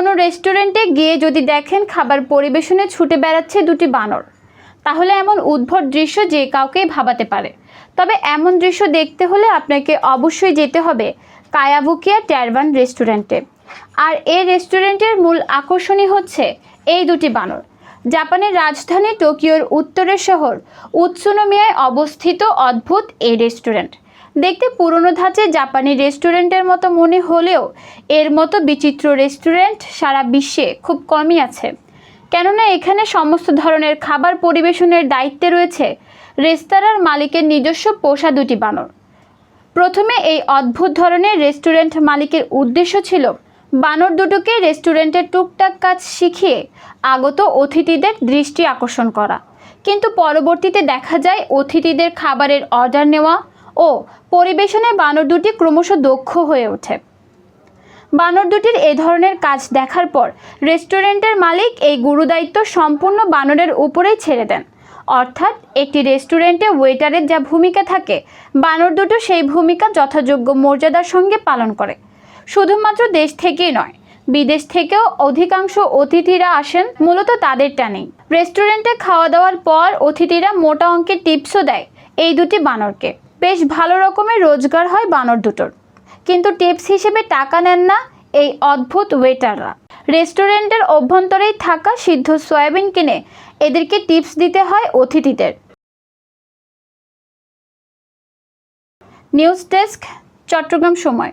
কোনো রেস্টুরেন্টে গিয়ে যদি দেখেন খাবার পরিবেশনে ছুটে বেড়াচ্ছে দুটি বানর, তাহলে এমন উদ্ভট দৃশ্য যে কাউকেই ভাবাতে পারে। তবে এমন দৃশ্য দেখতে হলে আপনাকে অবশ্যই যেতে হবে কায়াবুকিয়া ট্যারবান রেস্টুরেন্টে আর এই রেস্টুরেন্টের মূল আকর্ষণই হচ্ছে এই দুটি বানর। জাপানের রাজধানী টোকিওর উত্তরের শহর, উৎসুনোমিয়ায় অবস্থিত অদ্ভুত এই রেস্টুরেন্ট দেখতে পুরনো ধাঁচে জাপানি রেস্টুরেন্টের মতো মনে হলেও এর মতো বিচিত্র রেস্টুরেন্ট সারা বিশ্বে খুব কমই আছে। কেননা এখানে সমস্ত ধরনের খাবার পরিবেশনের দায়িত্বে রয়েছে রেস্তোরাঁর মালিকের নিজস্ব পোষা দুটি বানর। প্রথমে এই অদ্ভুত ধরনের রেস্টুরেন্ট মালিকের উদ্দেশ্য ছিল বানর দুটোকে রেস্টুরেন্টের টুকটাক কাজ শিখিয়ে আগত অতিথিদের দৃষ্টি আকর্ষণ করা। কিন্তু পরবর্তীতে দেখা যায় অতিথিদের খাবারের অর্ডার নেওয়া ও পরিবেশনে বানর দুটি ক্রমশ দক্ষ হয়ে ওঠে। বানর দুটির এ ধরনের কাজ দেখার পর রেস্টুরেন্টের মালিক এই গুরুদায়িত্ব সম্পূর্ণ বানরের উপরেই ছেড়ে দেন। অর্থাৎ একটি রেস্টুরেন্টে ওয়েটারের যা ভূমিকা থাকে, বানর দুটো সেই ভূমিকা যথাযোগ্য মর্যাদার সঙ্গে পালন করে। শুধুমাত্র দেশ থেকেই নয়, বিদেশ থেকেও অধিকাংশ অতিথিরা আসেন, মূলত তাদের টানেই। রেস্টুরেন্টে খাওয়া দাওয়ার পর অতিথিরা মোটা অঙ্কের টিপসও দেয় এই দুটি বানরকে। বেশ ভালো রকমের রোজগার হয় বানর দুটোর। কিন্তু টিপস হিসেবে টাকা নেন না এই অদ্ভুত ওয়েটাররা রেস্টুরেন্টের অভ্যন্তরেই থাকা সিদ্ধ সয়াবিন কিনে এদেরকে টিপস দিতে হয় অতিথিদের। নিউজ ডেস্ক, চট্টগ্রাম সময়।